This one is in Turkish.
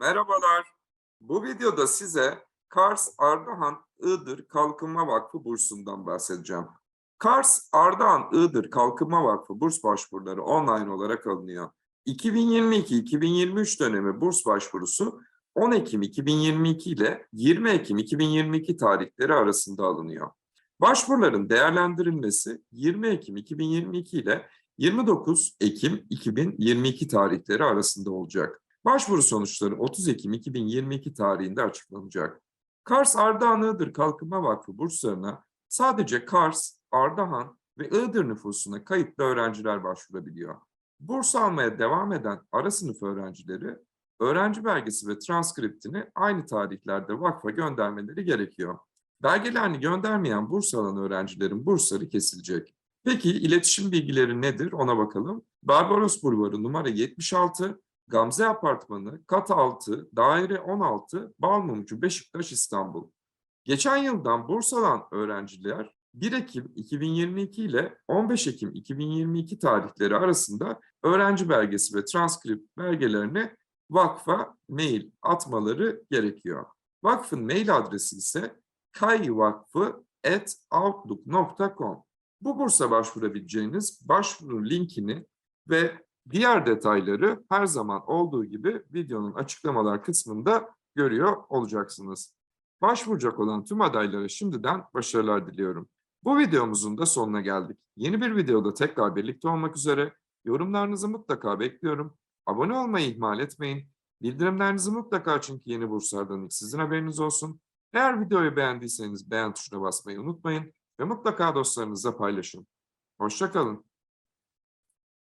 Merhabalar. Bu videoda size Kars Ardahan Iğdır Kalkınma Vakfı bursundan bahsedeceğim. Kars Ardahan Iğdır Kalkınma Vakfı burs başvuruları online olarak alınıyor. 2022-2023 dönemi burs başvurusu 10 Ekim 2022 ile 20 Ekim 2022 tarihleri arasında alınıyor. Başvuruların değerlendirilmesi 20 Ekim 2022 ile 29 Ekim 2022 tarihleri arasında olacak. Başvuru sonuçları 30 Ekim 2022 tarihinde açıklanacak. Kars Ardahan Iğdır Kalkınma Vakfı burslarına sadece Kars, Ardahan ve Iğdır nüfusuna kayıtlı öğrenciler başvurabiliyor. Burs almaya devam eden ara sınıf öğrencileri öğrenci belgesi ve transkriptini aynı tarihlerde vakfa göndermeleri gerekiyor. Belgelerini göndermeyen burs alan öğrencilerin bursları kesilecek. Peki iletişim bilgileri nedir ona bakalım. Barbaros Bulvarı numara 76, Gamze Apartmanı, kat 6, daire 16, Balmumcu, Beşiktaş, İstanbul. Geçen yıldan burs alan öğrenciler 1 Ekim 2022 ile 15 Ekim 2022 tarihleri arasında öğrenci belgesi ve transkript belgelerini vakfa mail atmaları gerekiyor. Vakfın mail adresi ise kayyvakfı.outlook.com Bu bursa başvurabileceğiniz başvuru linkini ve Diğer detayları her zaman olduğu gibi videonun açıklamalar kısmında görüyor olacaksınız. Başvuracak olan tüm adaylara şimdiden başarılar diliyorum. Bu videomuzun da sonuna geldik. Yeni bir videoda tekrar birlikte olmak üzere. Yorumlarınızı mutlaka bekliyorum. Abone olmayı ihmal etmeyin. Bildirimlerinizi mutlaka açın ki yeni burslardan ilk sizin haberiniz olsun. Eğer videoyu beğendiyseniz beğen tuşuna basmayı unutmayın ve mutlaka dostlarınızla paylaşın. Hoşçakalın.